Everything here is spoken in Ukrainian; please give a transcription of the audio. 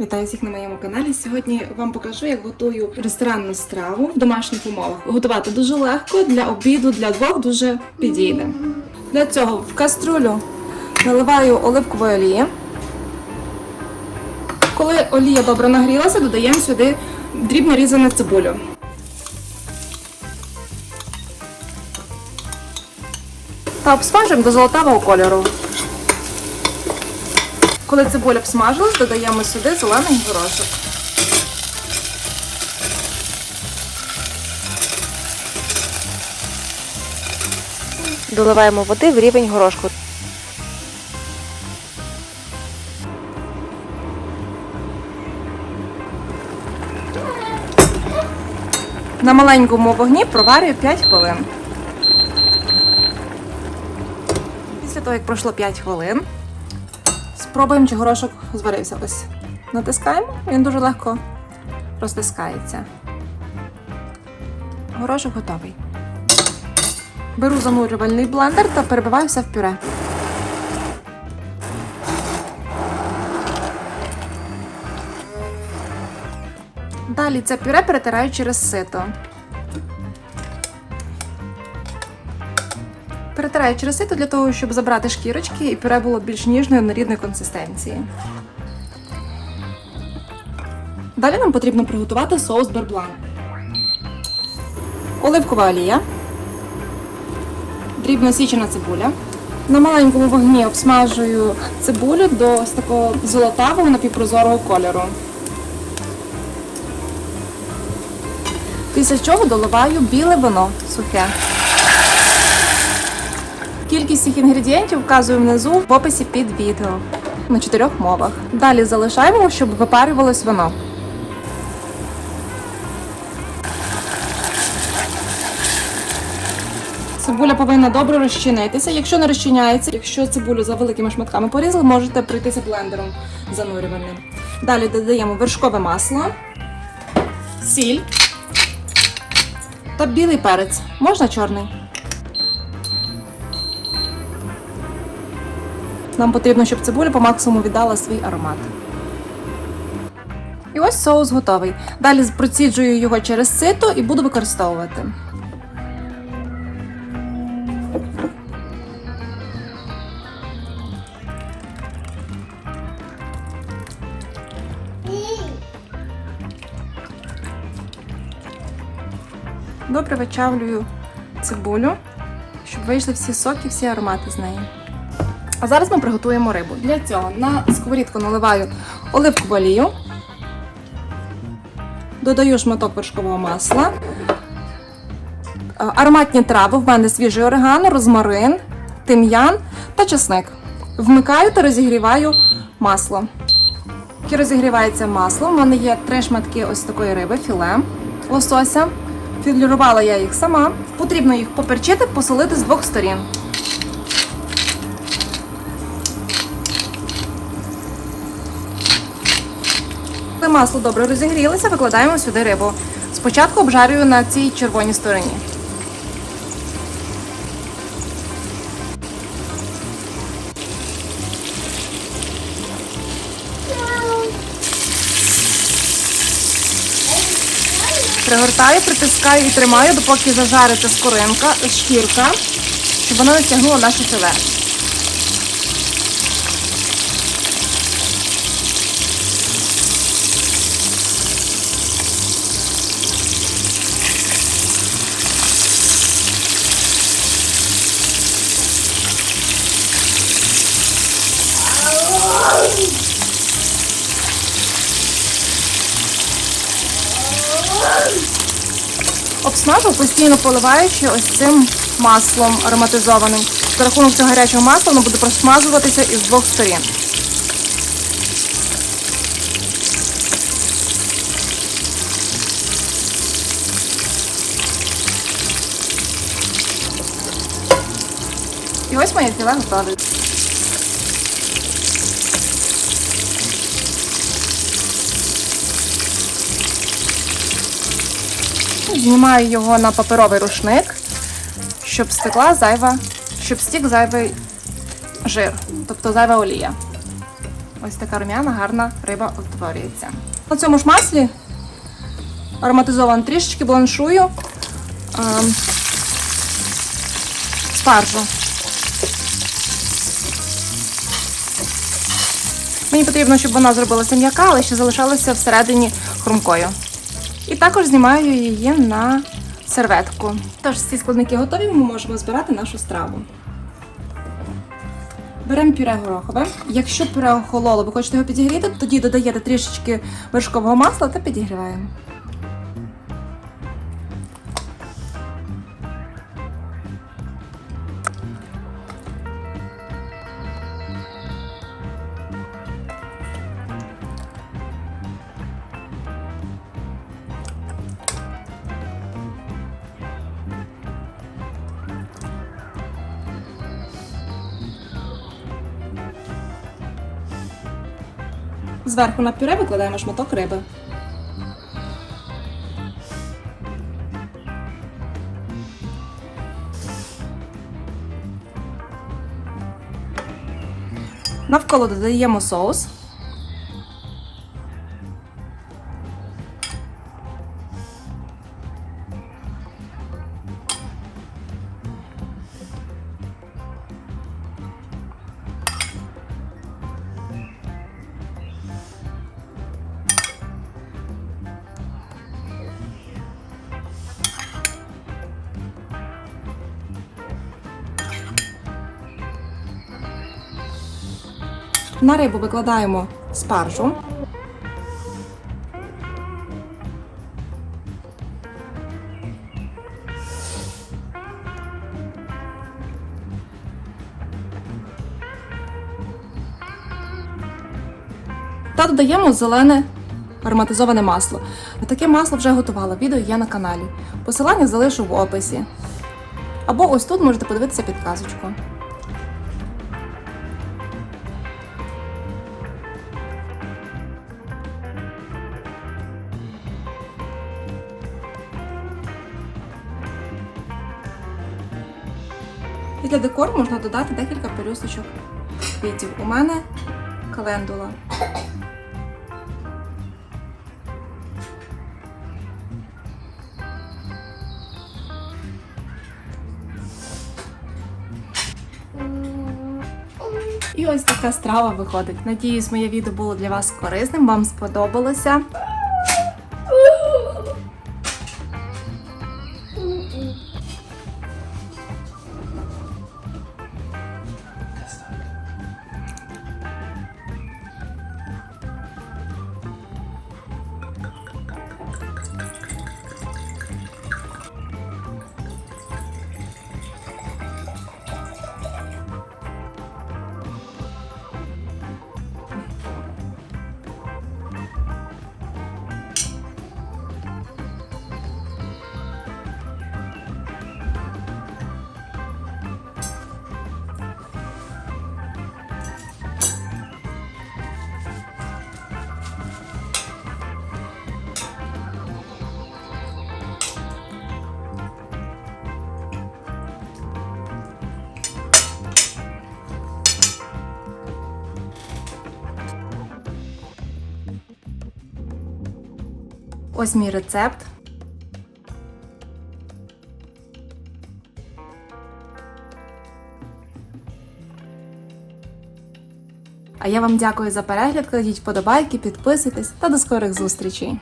Вітаю всіх на моєму каналі. Сьогодні вам покажу, як готую ресторанну страву в домашніх умовах. Готувати дуже легко, для обіду, для двох дуже підійде. Для цього в каструлю наливаю оливкової олії. Коли олія добре нагрілася, додаємо сюди дрібно різану цибулю. Та обсмажимо до золотавого кольору. Коли цибуля обсмажилась, додаємо сюди зелений горошок. Доливаємо води в рівень горошку. На маленькому вогні проварюю 5 хвилин. Після того, як пройшло 5 хвилин, спробуємо, чи горошок зварився. Ось натискаємо, він дуже легко розтискається. Горошок готовий. Беру занурювальний блендер та перебиваю все в пюре. Далі це пюре перетираю через сито. Перетираю через сито для того, щоб забрати шкірочки і пюре було більш ніжної однорідної консистенції. Далі нам потрібно приготувати соус берблан. Оливкова олія, дрібно січена цибуля. На маленькому вогні обсмажую цибулю до ось такого золотавого напівпрозорого кольору. Після чого доливаю біле вино сухе. Кількість цих інгредієнтів вказую внизу в описі під відео на чотирьох мовах. Далі залишаємо, щоб випарювалось вино. Цибуля повинна добре розчинитися. Якщо не розчиняється, якщо цибулю за великими шматками порізали, можете пройтися блендером занурюваним. Далі додаємо вершкове масло, сіль та білий перець. Можна чорний? Нам потрібно, щоб цибуля по максимуму віддала свій аромат. І ось соус готовий. Далі проціджую його через сито і буду використовувати. Добре вичавлюю цибулю, щоб вийшли всі соки, всі аромати з неї. А зараз ми приготуємо рибу. Для цього на сковорідку наливаю оливкову олію, додаю шматок вершкового масла, ароматні трави, в мене свіжий орегано, розмарин, тим'ян та чесник. Вмикаю та розігріваю масло. Поки розігрівається масло, в мене є три шматки ось такої риби, філе лосося. Філірувала я їх сама. Потрібно їх поперчити, посолити з двох сторін. Коли масло добре розігрілося, викладаємо сюди рибу. Спочатку обжарюю на цій червоній стороні. Пригортаю, притискаю і тримаю, допоки зажариться скоринка, шкірка, щоб вона не стягнула наше філе. Обсмажу, постійно поливаючи ось цим маслом ароматизованим. За рахунок цього гарячого масла воно буде просмажуватися із двох сторін. І ось моє філе готове. Знімаю його на паперовий рушник, щоб стекла зайва, щоб стік зайвий жир, тобто зайва олія. Ось така рум'яна, гарна риба утворюється. На цьому ж маслі ароматизовано трішечки бланшую ем, спаржу. Мені потрібно, щоб вона зробилася м'яка, але ще залишалася всередині хрумкою. І також знімаю її на серветку. Тож, всі складники готові, ми можемо збирати нашу страву. Беремо пюре горохове. Якщо пюре охололо, ви хочете його підігріти, тоді додаєте трішечки вершкового масла та підігріваємо. Зверху на пюре викладаємо шматок риби. Навколо додаємо соус. На рибу викладаємо спаржу. Та додаємо зелене ароматизоване масло. Таке масло вже готувала. Відео є на каналі. Посилання залишу в описі. Або ось тут можете подивитися підказочку. Для декору можна додати декілька пелюсточок квітів. У мене календула. І ось така страва виходить. Надіюсь, моє відео було для вас корисним, вам сподобалося. Ось мій рецепт. А я вам дякую за перегляд. Кладіть вподобайки, підписуйтесь та до скорих зустрічей.